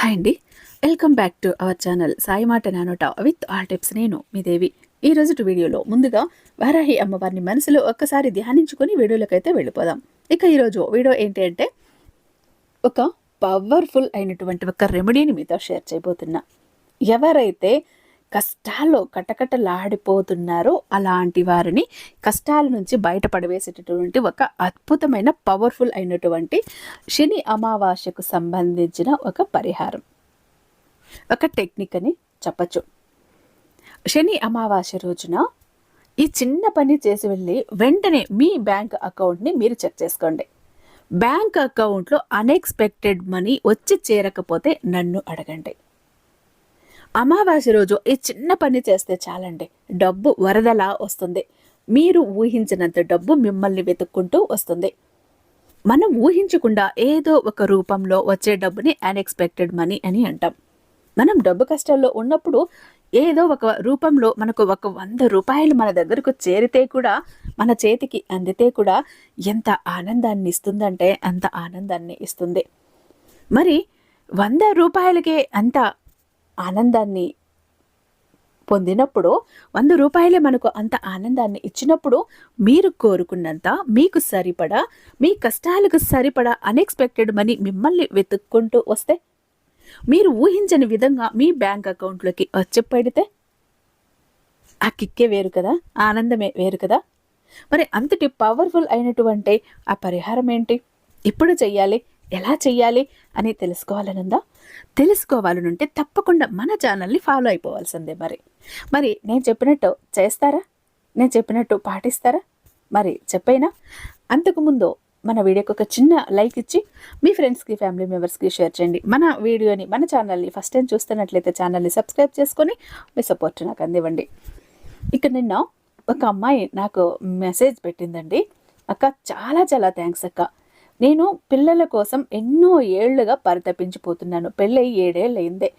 Hi అండి. Welcome back to our channel Sai మాట నానోట విత్ ఆల్ టిప్స్ నేను మీ దేవి. ఈ రోజు వీడియోలో ముందుగా వారాహి అమ్మవారిని మనసులో ఒక్కసారి ధ్యానించుకొని వీడియోలోకైతే వెళ్ళిపోదాం. ఇక ఈరోజు వీడియో ఏంటి అంటే ఒక పవర్ఫుల్ అయినటువంటి ఒక రెమెడీని మీతో షేర్ చేయబోతున్నా. ఎవరైతే కష్టాల్లో కటకటలాడిపోతున్నారో అలాంటి వారిని కష్టాల నుంచి బయటపడవేసేటటువంటి ఒక అద్భుతమైన పవర్ఫుల్ అయినటువంటి శని అమావాస్యకు సంబంధించిన ఒక పరిహారం. ఒక టెక్నిక్ అని చెప్పచ్చు. శని అమావాస్య రోజున ఈ చిన్న పని చేసి వెళ్ళి వెంటనే మీ బ్యాంక్ అకౌంట్ని మీరు చెక్ చేసుకోండి. బ్యాంక్ అకౌంట్లో అన్ఎక్స్పెక్టెడ్ మనీ వచ్చి చేరకపోతే నన్ను అడగండి. అమావాస్య రోజు ఈ చిన్న పని చేస్తే చాలండి. డబ్బు వరదలా వస్తుంది. మీరు ఊహించినంత డబ్బు మిమ్మల్ని వెతుక్కుంటూ వస్తుంది. మనం ఊహించకుండా ఏదో ఒక రూపంలో వచ్చే డబ్బుని అన్ఎక్స్పెక్టెడ్ మనీ అని అంటాం. మనం డబ్బు కష్టాల్లో ఉన్నప్పుడు ఏదో ఒక రూపంలో మనకు ఒక వంద రూపాయలు మన దగ్గరకు చేరితే కూడా మన చేతికి అందితే కూడా ఎంత ఆనందాన్ని ఇస్తుందంటే అంత ఆనందాన్ని ఇస్తుంది. మరి వంద రూపాయలకే అంత ఆనందాన్ని పొందినప్పుడు వంద రూపాయలే మనకు అంత ఆనందాన్ని ఇచ్చినప్పుడు మీరు కోరుకున్నంత మీకు సరిపడా మీ కష్టాలకు సరిపడా అన్ఎక్స్పెక్టెడ్ మనీ మిమ్మల్ని వెతుక్కుంటూ వస్తే మీరు ఊహించని విధంగా మీ బ్యాంక్ అకౌంట్లోకి వచ్చి పెడితే ఆ కిక్కే వేరు కదా ఆనందమే వేరు కదా. మరి అంతటి పవర్ఫుల్ అయినటువంటి ఆ పరిహారం ఏంటి? ఇప్పుడు చెయ్యాలి. ఎలా చేయాలి అని తెలుసుకోవాలనుందా తెలుసుకోవాలనుంటే తప్పకుండా మన ఛానల్ని ఫాలో అయిపోవాల్సిందే మరి. మరి నేను చెప్పినట్టు చేస్తారా? నేను చెప్పినట్టు పాటిస్తారా? మరి చెప్పైనా? అంతకుముందు మన వీడియోకి ఒక చిన్న లైక్ ఇచ్చి మీ ఫ్రెండ్స్కి ఫ్యామిలీ మెంబర్స్కి షేర్ చేయండి. మన వీడియోని మన ఛానల్ని ఫస్ట్ టైం చూస్తున్నట్లయితే ఛానల్ని సబ్స్క్రైబ్ చేసుకొని మీ సపోర్ట్ నాకు అందివ్వండి. ఇక నిన్న ఒక అమ్మాయి నాకు మెసేజ్ పెట్టిందండి. అక్క చాలా చాలా థ్యాంక్స్ అక్క. నేను పిల్లల కోసం ఎన్నో ఏళ్ళుగా పరితపించిపోతున్నాను. పెళ్ళయి ఏడేళ్ళు అయిందే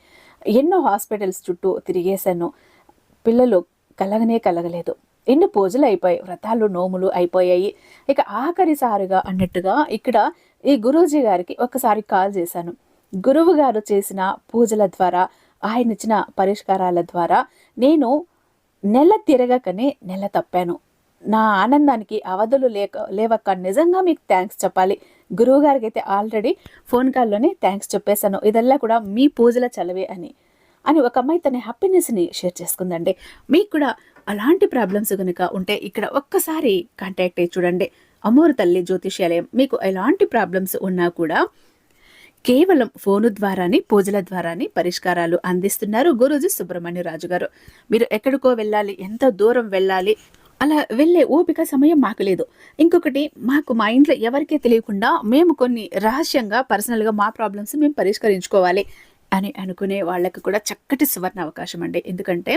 ఎన్నో హాస్పిటల్స్ చుట్టూ తిరిగేశాను. పిల్లలు కలగనే కలగలేదు. ఎన్ని పూజలు అయిపోయాయి. వ్రతాలు నోములు అయిపోయాయి. ఇక ఆఖరిసారిగా అన్నట్టుగా ఇక్కడ ఈ గురూజీ గారికి ఒకసారి కాల్ చేశాను. గురువు గారు చేసిన పూజల ద్వారా ఆయన ఇచ్చిన పరిష్కారాల ద్వారా నేను నెల తిరగకనే నెల తప్పాను. నా ఆనందానికి అవధులు లేక లేవక్క. నిజంగా మీకు థ్యాంక్స్ చెప్పాలి. గురువు గారికి అయితే ఆల్రెడీ ఫోన్ కాల్లోనే థ్యాంక్స్ చెప్పేశాను. ఇదల్లా కూడా మీ పూజల చలవే అని. అని ఒక అమ్మాయి తన హ్యాపీనెస్ని షేర్ చేసుకుందండి. మీకు కూడా అలాంటి ప్రాబ్లమ్స్ కనుక ఉంటే ఇక్కడ ఒక్కసారి కాంటాక్ట్ అయ్యి చూడండి. అమూరు తల్లి జ్యోతిష్యాలయం. మీకు ఎలాంటి ప్రాబ్లమ్స్ ఉన్నా కూడా కేవలం ఫోను ద్వారానే పూజల ద్వారానే పరిష్కారాలు అందిస్తున్నారు గురూజీ సుబ్రహ్మణ్య రాజు గారు మీరు ఎక్కడికో వెళ్ళాలి ఎంత దూరం వెళ్ళాలి అలా వెళ్ళే ఓపిక సమయం మాకు లేదు. ఇంకొకటి మాకు మా ఇంట్లో ఎవరికీ తెలియకుండా మేము కొన్ని రహస్యంగా పర్సనల్గా మా ప్రాబ్లమ్స్ మేము పరిష్కరించుకోవాలి అని అనుకునే వాళ్ళకి కూడా చక్కటి సువర్ణ అవకాశం అండి. ఎందుకంటే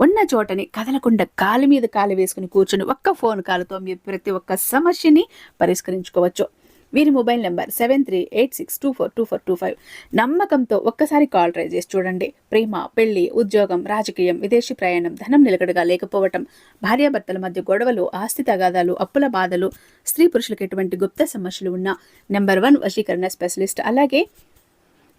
ఉన్న చోటని కదలకుండా కాలు మీద కాలు వేసుకుని కూర్చుని ఒక్క ఫోన్ కాలుతో మీరు ప్రతి ఒక్క సమస్యని పరిష్కరించుకోవచ్చు. వీరి mobile number seven three eight six two four two four two five. నమ్మకంతో ఒక్కసారి కాల్ ట్రై చేసి చూడండి. ప్రేమ పెళ్ళి ఉద్యోగం రాజకీయం విదేశీ ప్రయాణం ధనం నిలకడగా లేకపోవటం భార్యాభర్తల మధ్య గొడవలు ఆస్తి తగాదాలు అప్పుల బాధలు స్త్రీ పురుషులకు ఎటువంటి గుప్త సమస్యలు ఉన్న నెంబర్ వన్ వశీకరణ స్పెషలిస్ట్. అలాగే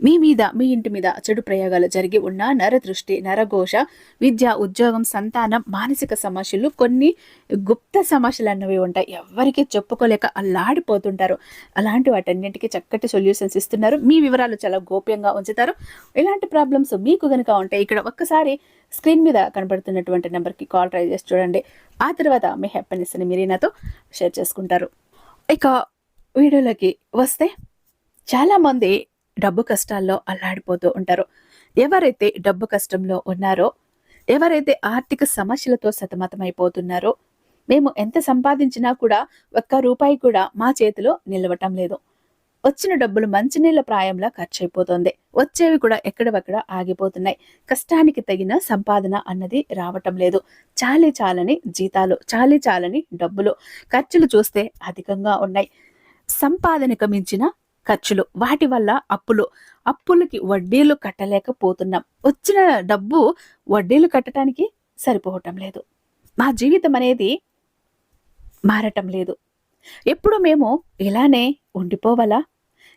మీ మీద మీ ఇంటి మీద చెడు ప్రయోగాలు జరిగి ఉన్న నరదృష్టి నరఘోష విద్య ఉద్యోగం సంతానం మానసిక సమస్యలు కొన్ని గుప్త సమస్యలు అన్నవి ఉంటాయి. ఎవరికి చెప్పుకోలేక అల్లాడిపోతుంటారు. అలాంటి వాటన్నింటికి చక్కటి సొల్యూషన్స్ ఇస్తున్నారు. మీ వివరాలు చాలా గోప్యంగా ఉంచుతారు. ఇలాంటి ప్రాబ్లమ్స్ మీకు కనుక ఉంటాయి ఇక్కడ ఒక్కసారి స్క్రీన్ మీద కనబడుతున్నటువంటి నెంబర్కి కాల్ ట్రై చేసి చూడండి. ఆ తర్వాత మీ హ్యాపీనెస్ని మీరు నాతో షేర్ చేసుకుంటారు. ఇక వీడియోలోకి వస్తే చాలామంది డబ్బు కష్టాల్లో అల్లాడిపోతూ ఉంటారు. ఎవరైతే డబ్బు కష్టంలో ఉన్నారో ఎవరైతే ఆర్థిక సమస్యలతో సతమతమైపోతున్నారో మేము ఎంత సంపాదించినా కూడా ఒక్క రూపాయి కూడా మా చేతిలో నిలవటం లేదు. వచ్చిన డబ్బులు మంచినీళ్ళ ప్రాయంలా ఖర్చు అయిపోతుంది వచ్చేవి కూడా ఎక్కడవక్కడ ఆగిపోతున్నాయి. కష్టానికి తగిన సంపాదన అన్నది రావటం లేదు. చాలీ చాలని జీతాలు చాలీ చాలని డబ్బులు ఖర్చులు చూస్తే అధికంగా ఉన్నాయి. సంపాదనకు మించిన ఖర్చులు వాటి వల్ల అప్పులు. అప్పులకి వడ్డీలు కట్టలేకపోతున్నాం. వచ్చిన డబ్బు వడ్డీలు కట్టడానికి సరిపోవటం లేదు. మా జీవితం అనేది మారటం లేదు. ఎప్పుడు మేము ఇలానే ఉండిపోవాలా?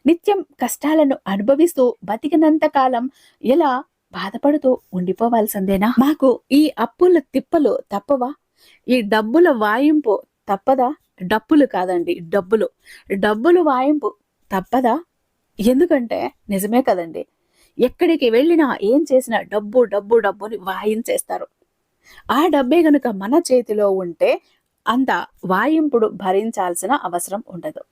నిత్యం కష్టాలను అనుభవిస్తూ బతికినంత కాలం ఎలా బాధపడుతూ ఉండిపోవాల్సిందేనా? మాకు ఈ అప్పుల తిప్పలు తప్పవా? ఈ డబ్బుల వాయింపు తప్పదా? డబ్బులు కాదండి డబ్బులు. డబ్బులు వాయింపు తప్పదా? ఎందుకంటే నిజమే కదండి. ఎక్కడికి వెళ్ళినా ఏం చేసినా డబ్బు డబ్బు డబ్బుని వాయించేస్తారు. ఆ డబ్బే గనుక మన చేతిలో ఉంటే అంత వాయింపుడు భరించాల్సిన అవసరం ఉండదు.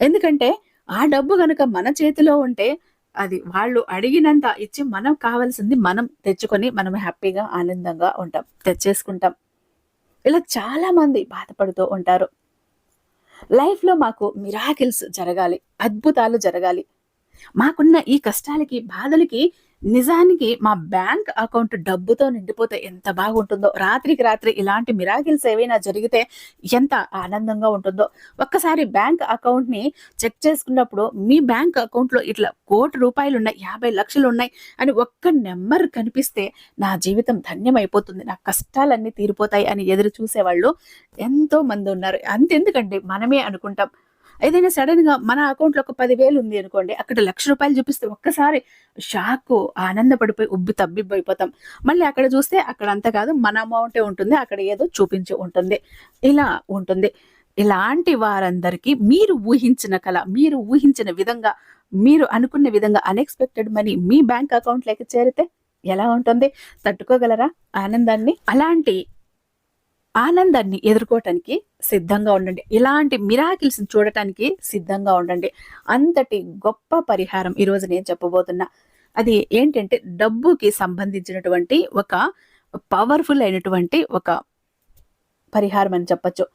ఎందుకంటే ఆ డబ్బు గనుక మన చేతిలో ఉంటే అది వాళ్ళు అడిగినంత ఇచ్చి మనం కావాల్సింది మనం తెచ్చుకొని మనం హ్యాపీగా ఆనందంగా ఉంటాం తెచ్చేసుకుంటాం. ఇలా చాలా మంది బాధపడుతూ ఉంటారు. లైఫ్లో మాకు మిరాకిల్స్ జరగాలి అద్భుతాలు జరగాలి. మాకున్న ఈ కష్టాలకి బాధలకి నిజానికి మా బ్యాంక్ అకౌంట్ డబ్బుతో నిండిపోతే ఎంత బాగుంటుందో రాత్రికి రాత్రి ఇలాంటి మిరాకిల్స్ ఏవైనా జరిగితే ఎంత ఆనందంగా ఉంటుందో. ఒక్కసారి బ్యాంక్ అకౌంట్ని చెక్ చేసుకున్నప్పుడు మీ బ్యాంక్ అకౌంట్లో ఇట్లా కోటి రూపాయలు ఉన్నాయి యాభై లక్షలు ఉన్నాయి అని ఒక్క నెంబర్ కనిపిస్తే నా జీవితం ధన్యమైపోతుంది నా కష్టాలన్నీ తీరిపోతాయి అని ఎదురు చూసేవాళ్ళు ఎంతో మంది ఉన్నారు. అంతెందుకండి మనమే అనుకుంటాం. ఏదైనా సడన్గా మన అకౌంట్లో ఒక పదివేలు ఉంది అనుకోండి అక్కడ లక్ష రూపాయలు చూపిస్తే ఒక్కసారి షాక్ ఆనందపడిపోయి ఉబ్బి తబ్బిబ్బైపోతాం. మళ్ళీ అక్కడ చూస్తే అక్కడ అంత కాదు మన అమౌంటే ఉంటుంది అక్కడ ఏదో చూపించి ఉంటుంది. ఇలా ఉంటుంది. ఇలాంటి వారందరికీ మీరు ఊహించిన కళ మీరు ఊహించిన విధంగా మీరు అనుకున్న విధంగా అన్ఎక్స్పెక్టెడ్ మనీ మీ బ్యాంక్ అకౌంట్ లేక చేరితే ఎలా ఉంటుంది? తట్టుకోగలరా ఆనందాన్ని? అలాంటి ఆనందాన్ని ఎదుర్కోవటానికి సిద్ధంగా ఉండండి. ఇలాంటి మిరాకిల్స్ చూడటానికి సిద్ధంగా ఉండండి. అంతటి గొప్ప పరిహారం ఈరోజు నేను చెప్పబోతున్నా. అది ఏంటంటే డబ్బుకి సంబంధించినటువంటి ఒక పవర్ఫుల్ అయినటువంటి ఒక పరిహారం అని చెప్పచ్చు.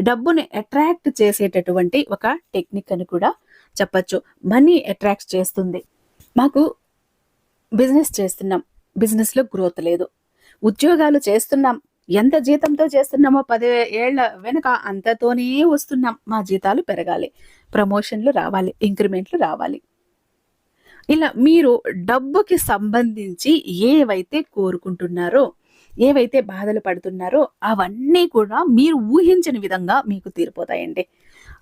డబ్బుని అట్రాక్ట్ చేసేటటువంటి ఒక టెక్నిక్ అని కూడా చెప్పచ్చు. మనీ అట్రాక్ట్ చేస్తుంది. మాకు బిజినెస్ చేస్తున్నాం. బిజినెస్లో గ్రోత్ లేదు. ఉద్యోగాలు చేస్తున్నాం. ఎంత జీతంతో చేస్తున్నామో పది ఏళ్ళ వెనుక అంతతోనే వస్తున్నాం. మా జీతాలు పెరగాలి. ప్రమోషన్లు రావాలి. ఇంక్రిమెంట్లు రావాలి. ఇలా మీరు డబ్బుకి సంబంధించి ఏవైతే కోరుకుంటున్నారో ఏవైతే బాధలు పడుతున్నారో అవన్నీ కూడా మీరు ఊహించని విధంగా మీకు తీరిపోతాయండి.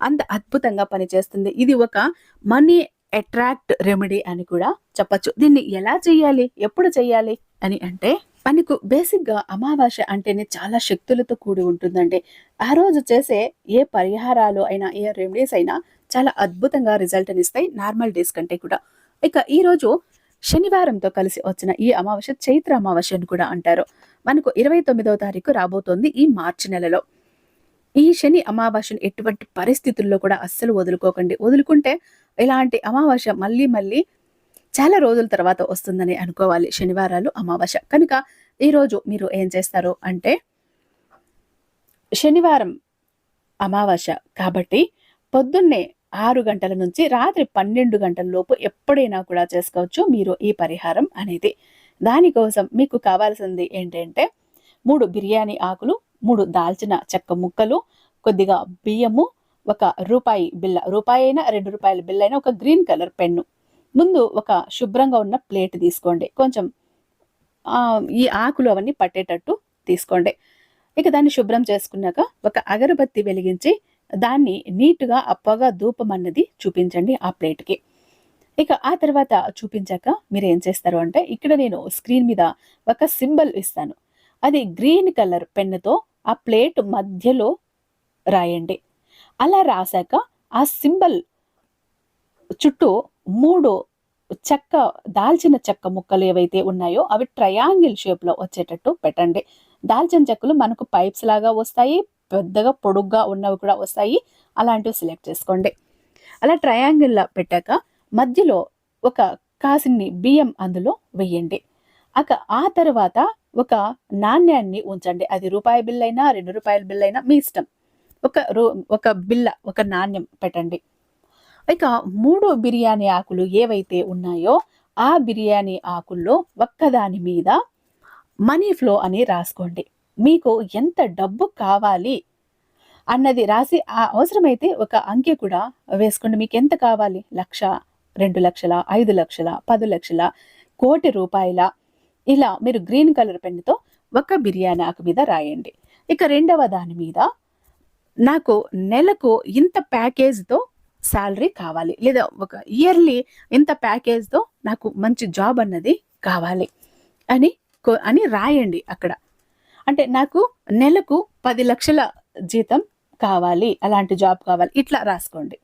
అంత అద్భుతంగా పనిచేస్తుంది. ఇది ఒక మనీ అట్రాక్ట్ రెమెడీ అని కూడా చెప్పచ్చు. దీన్ని ఎలా చేయాలి? ఎప్పుడు చేయాలి? అని అంటే మనకు బేసిక్గా అమావాస్య అంటేనే చాలా శక్తులతో కూడి ఉంటుందండి. ఆ రోజు చేసే ఏ పరిహారాలు అయినా ఏ రెమెడీస్ అయినా చాలా అద్భుతంగా రిజల్ట్ ఇస్తాయి నార్మల్ డేస్ కంటే కూడా. ఇక ఈరోజు శనివారంతో కలిసి వచ్చిన ఈ అమావాస్య చైత్ర అమావాస్య అని కూడా అంటారు. మనకు ఇరవై తొమ్మిదవ తారీఖు రాబోతోంది ఈ మార్చి నెలలో. ఈ శని అమావాస్యను ఎటువంటి పరిస్థితుల్లో కూడా అస్సలు వదులుకోకండి. వదులుకుంటే ఇలాంటి అమావాస్య మళ్ళీ మళ్ళీ చాలా రోజుల తర్వాత వస్తుందని అనుకోవాలి శనివారాలు అమావాస్య. కనుక ఈరోజు మీరు ఏం చేస్తారు అంటే శనివారం అమావాస్య కాబట్టి పొద్దున్నే ఆరు గంటల నుంచి రాత్రి పన్నెండు గంటల లోపు ఎప్పుడైనా కూడా చేసుకోవచ్చు మీరు ఈ పరిహారం అనేది. దానికోసం మీకు కావాల్సింది ఏంటంటే మూడు బిర్యానీ ఆకులు మూడు దాల్చిన చెక్క ముక్కలు కొద్దిగా బియ్యము ఒక రూపాయి బిల్ల రూపాయి అయినా రెండు రూపాయల బిల్ల అయినా ఒక గ్రీన్ కలర్ పెన్ను. ముందు ఒక శుభ్రంగా ఉన్న ప్లేట్ తీసుకోండి. కొంచెం ఈ ఆకులు అవన్నీ పట్టేటట్టు తీసుకోండి. ఇక దాన్ని శుభ్రం చేసుకున్నాక ఒక అగరబత్తి వెలిగించి దాన్ని నీట్గా అప్పగా ధూపం అన్నది చూపించండి ఆ ప్లేట్కి. ఇక ఆ తర్వాత చూపించాక మీరు ఏం చేస్తారు అంటే ఇక్కడ నేను స్క్రీన్ మీద ఒక సింబల్ ఇస్తాను. అది గ్రీన్ కలర్ పెన్నుతో ఆ ప్లేట్ మధ్యలో రాయండి. అలా రాశాక ఆ సింబల్ చుట్టూ మూడు చెక్క దాల్చిన చెక్క ముక్కలు ఏవైతే ఉన్నాయో అవి ట్రయాంగిల్ షేప్లో వచ్చేటట్టు పెట్టండి. దాల్చిన చెక్కలు మనకు పైప్స్ లాగా వస్తాయి పెద్దగా పొడుగ్గా ఉన్నవి కూడా వస్తాయి. అలాంటివి సెలెక్ట్ చేసుకోండి. అలా ట్రయాంగిల్లో పెట్టాక మధ్యలో ఒక కాసిన్ని బియ్యం అందులో వెయ్యండి అక ఆ తర్వాత ఒక నాణ్యాన్ని ఉంచండి. అది రూపాయి బిల్ అయినా రెండు రూపాయల బిల్ అయినా మీ ఇష్టం. ఒక రూ ఒక బిల్ల ఒక నాణ్యం పెట్టండి. ఇక మూడు బిర్యానీ ఆకులు ఏవైతే ఉన్నాయో ఆ బిర్యానీ ఆకుల్లో ఒక్కదాని మీద మనీ ఫ్లో అని రాసుకోండి. మీకు ఎంత డబ్బు కావాలి అన్నది రాసి ఆ అవసరమైతే ఒక అంకె కూడా వేసుకోండి. మీకు ఎంత కావాలి? లక్ష రెండు లక్షల ఐదు లక్షల పది లక్షల కోటి రూపాయల. ఇలా మీరు గ్రీన్ కలర్ పెన్నుతో ఒక బిర్యానీ ఆకు మీద రాయండి. ఇక రెండవ దాని మీద నాకు నెలకు ఇంత ప్యాకేజ్తో శాలరీ కావాలి. లేదా ఒక ఇయర్లీ ఇంత ప్యాకేజ్తో నాకు మంచి జాబ్ అన్నది కావాలి అని కో- అని రాయండి అక్కడ. అంటే నాకు నెలకు పది లక్షల జీతం కావాలి అలాంటి జాబ్ కావాలి ఇట్లా రాసుకోండి.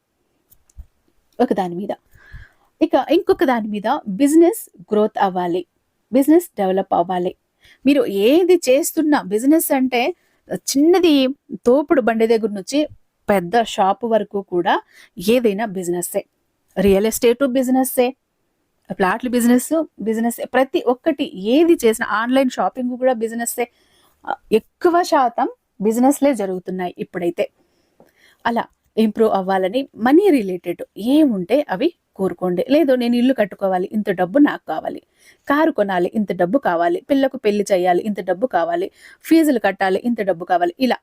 ఒక దాని మీద. ఇక ఇంకొక దాని మీద బిజినెస్ గ్రోత్ అవ్వాలి. బిజినెస్ డెవలప్ అవ్వాలి. మీరు ఏది చేస్తున్నా బిజినెస్ అంటే చిన్నది తోపుడు బండి దగ్గర నుంచి పెద్ద షాప్ వరకు కూడా ఏదైనా బిజినెస్సే. రియల్ ఎస్టేటు బిజినెస్సే ప్లాట్ల బిజినెస్ బిజినెస్ ప్రతి ఒక్కటి ఏది చేసిన ఆన్లైన్ షాపింగ్ కూడా బిజినెస్సే. ఎక్కువ శాతం బిజినెస్లే జరుగుతున్నాయి ఇప్పుడైతే. అలా ఇంప్రూవ్ అవ్వాలని మనీ రిలేటెడ్ ఏముంటే అవి కోరుకోండి. లేదు నేను ఇల్లు కట్టుకోవాలి ఇంత డబ్బు నాకు కావాలి. కారు కొనాలి ఇంత డబ్బు కావాలి. పిల్లకు పెళ్ళి చేయాలి ఇంత డబ్బు కావాలి. ఫీజులు కట్టాలి ఇంత డబ్బు కావాలి. ఇలా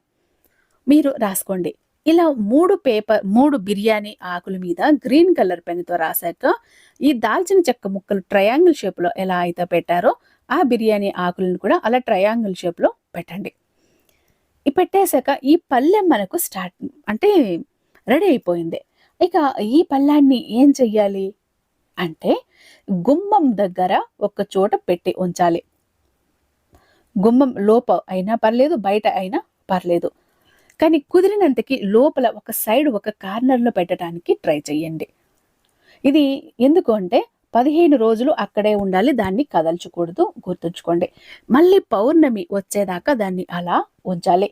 మీరు రాసుకోండి. ఇలా మూడు పేపర్ మూడు బిర్యానీ ఆకుల మీద గ్రీన్ కలర్ పెన్తో రాశాక ఈ దాల్చిన చెక్క ముక్కలు ట్రయాంగిల్ షేప్లో ఎలా అయితే పెట్టారో ఆ బిర్యానీ ఆకులను కూడా అలా ట్రయాంగిల్ షేప్లో పెట్టండి. ఈ పెట్టేశాక ఈ పళ్ళెం మనకు స్టార్ట్ అంటే రెడీ అయిపోయింది. ఇక ఈ పళ్ళాన్ని ఏం చెయ్యాలి అంటే గుమ్మం దగ్గర ఒక చోట పెట్టి ఉంచాలి. గుమ్మం లోప అయినా పర్లేదు బయట అయినా పర్లేదు. కానీ కుదిరినంతకి లోపల ఒక సైడ్ ఒక కార్నర్లో పెట్టడానికి ట్రై చేయండి ఇది ఎందుకు అంటే పదిహేను రోజులు అక్కడే ఉండాలి దాన్ని కదల్చకూడదు గుర్తుంచుకోండి. మళ్ళీ పౌర్ణమి వచ్చేదాకా దాన్ని అలా ఉంచాలి.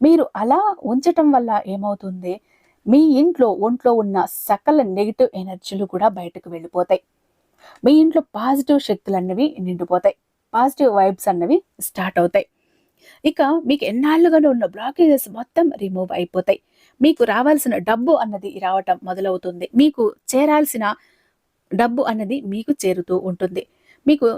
మీరు అలా ఉంచటం వల్ల ఏమవుతుంది? మీ ఇంట్లో ఒంట్లో ఉన్న సకల నెగిటివ్ ఎనర్జీలు కూడా బయటకు వెళ్ళిపోతాయి. మీ ఇంట్లో పాజిటివ్ శక్తులు అన్నవి నిండిపోతాయి. పాజిటివ్ వైబ్స్ అన్నవి స్టార్ట్ అవుతాయి. ఇక మీకు ఎన్నాళ్ళుగానే ఉన్న బ్లాకేజెస్ మొత్తం రిమూవ్ అయిపోతాయి. మీకు రావాల్సిన డబ్బు అన్నది రావటం మొదలవుతుంది. మీకు చేరాల్సిన డబ్బు అన్నది మీకు చేరుతూ ఉంటుంది. మీకు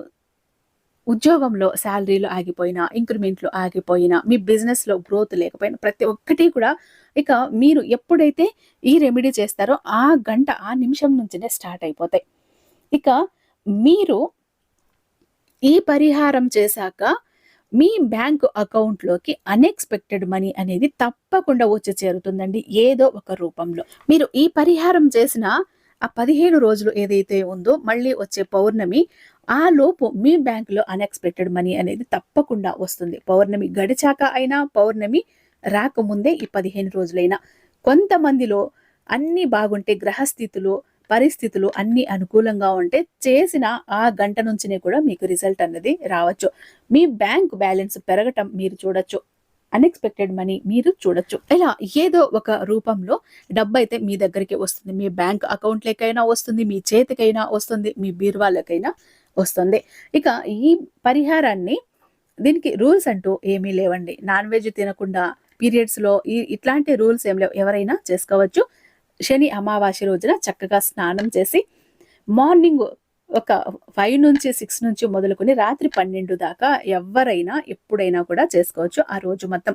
ఉద్యోగంలో శాలరీలు ఆగిపోయినా ఇంక్రిమెంట్లు ఆగిపోయినా మీ బిజినెస్లో గ్రోత్ లేకపోయినా ప్రతి ఒక్కటి కూడా ఇక మీరు ఎప్పుడైతే ఈ రెమెడీ చేస్తారో ఆ గంట ఆ నిమిషం నుంచినే స్టార్ట్ అయిపోతాయి. ఇక మీరు ఈ పరిహారం చేశాక మీ బ్యాంకు అకౌంట్లోకి అన్ఎక్స్పెక్టెడ్ మనీ అనేది తప్పకుండా వచ్చి చేరుతుందండి ఏదో ఒక రూపంలో. మీరు ఈ పరిహారం చేసిన ఆ పదిహేను రోజులు ఏదైతే ఉందో మళ్ళీ వచ్చే పౌర్ణమి ఆ లోపు మీ బ్యాంకులో అన్ఎక్స్పెక్టెడ్ మనీ అనేది తప్పకుండా వస్తుంది. పౌర్ణమి గడిచాక అయినా పౌర్ణమి రాకముందే ఈ పదిహేను రోజులైనా. కొంతమందిలో అన్నీ బాగుంటే గ్రహస్థితులు పరిస్థితులు అన్ని అనుకూలంగా ఉంటే చేసిన ఆ గంట నుంచినే కూడా మీకు రిజల్ట్ అన్నది రావచ్చు. మీ బ్యాంక్ బ్యాలెన్స్ పెరగటం మీరు చూడొచ్చు. అన్ఎక్స్పెక్టెడ్ మనీ మీరు చూడొచ్చు. ఇలా ఏదో ఒక రూపంలో డబ్బు అయితే మీ దగ్గరికి వస్తుంది. మీ బ్యాంక్ అకౌంట్లకైనా వస్తుంది మీ చేతికైనా వస్తుంది మీ బీరువాళ్ళకైనా వస్తుంది. ఇక ఈ పరిహారాన్ని దీనికి రూల్స్ అంటూ ఏమీ లేవండి. నాన్ వెజ్ తినకుండా పీరియడ్స్లో ఈ ఇట్లాంటి రూల్స్ ఏం లేవు. ఎవరైనా చేసుకోవచ్చు. శని అమావాస్య రోజున చక్కగా స్నానం చేసి మార్నింగ్ ఒక ఫైవ్ నుంచి సిక్స్ నుంచి మొదలుకొని రాత్రి పన్నెండు దాకా ఎవరైనా ఎప్పుడైనా కూడా చేసుకోవచ్చు. ఆ రోజు మొత్తం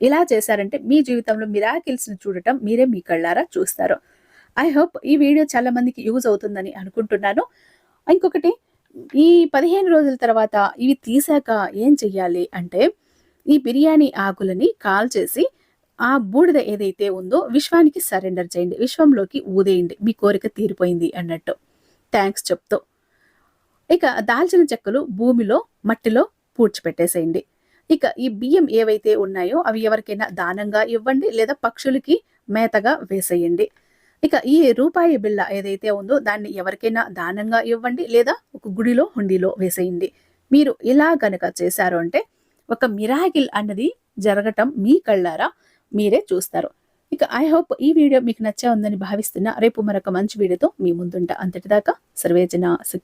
ఇలా చేశారంటే మీ జీవితంలో మిరాకిల్స్ని చూడటం మీరే మీ కళ్ళారా చూస్తారు. ఐ హోప్ ఈ వీడియో చాలా మందికి యూజ్ అవుతుందని అనుకుంటున్నాను. ఇంకొకటి ఈ పదిహేను రోజుల తర్వాత ఇవి తీసాక ఏం చెయ్యాలి అంటే ఈ బిర్యానీ ఆకులని కాల్ చేసి ఆ బూడిద ఏదైతే ఉందో విశ్వానికి సరెండర్ చేయండి. విశ్వంలోకి ఊదేయండి. మీ కోరిక తీరిపోయింది అన్నట్టు. థ్యాంక్స్ చెప్తూ. ఇక దాల్చిన చెక్కలు భూమిలో మట్టిలో పూడ్చిపెట్టేసేయండి. ఇక ఈ బియ్యం ఏవైతే ఉన్నాయో అవి ఎవరికైనా దానంగా ఇవ్వండి లేదా పక్షులకి మేతగా వేసేయండి. ఇక ఈ రూపాయి బిళ్ళ ఏదైతే ఉందో దాన్ని ఎవరికైనా దానంగా ఇవ్వండి లేదా ఒక గుడిలో హుండీలో వేసేయండి. మీరు ఇలా గనక చేశారు అంటే ఒక మిరాకిల్ అన్నది జరగటం మీ కళ్ళారా? మీరే చూస్తారు. ఇక ఐ హోప్ ఈ వీడియో మీకు నచ్చా ఉందని భావిస్తున్నా రేపు మరొక మంచి వీడియోతో మీ ముందుంటా. అంతటిదాకా సర్వేజన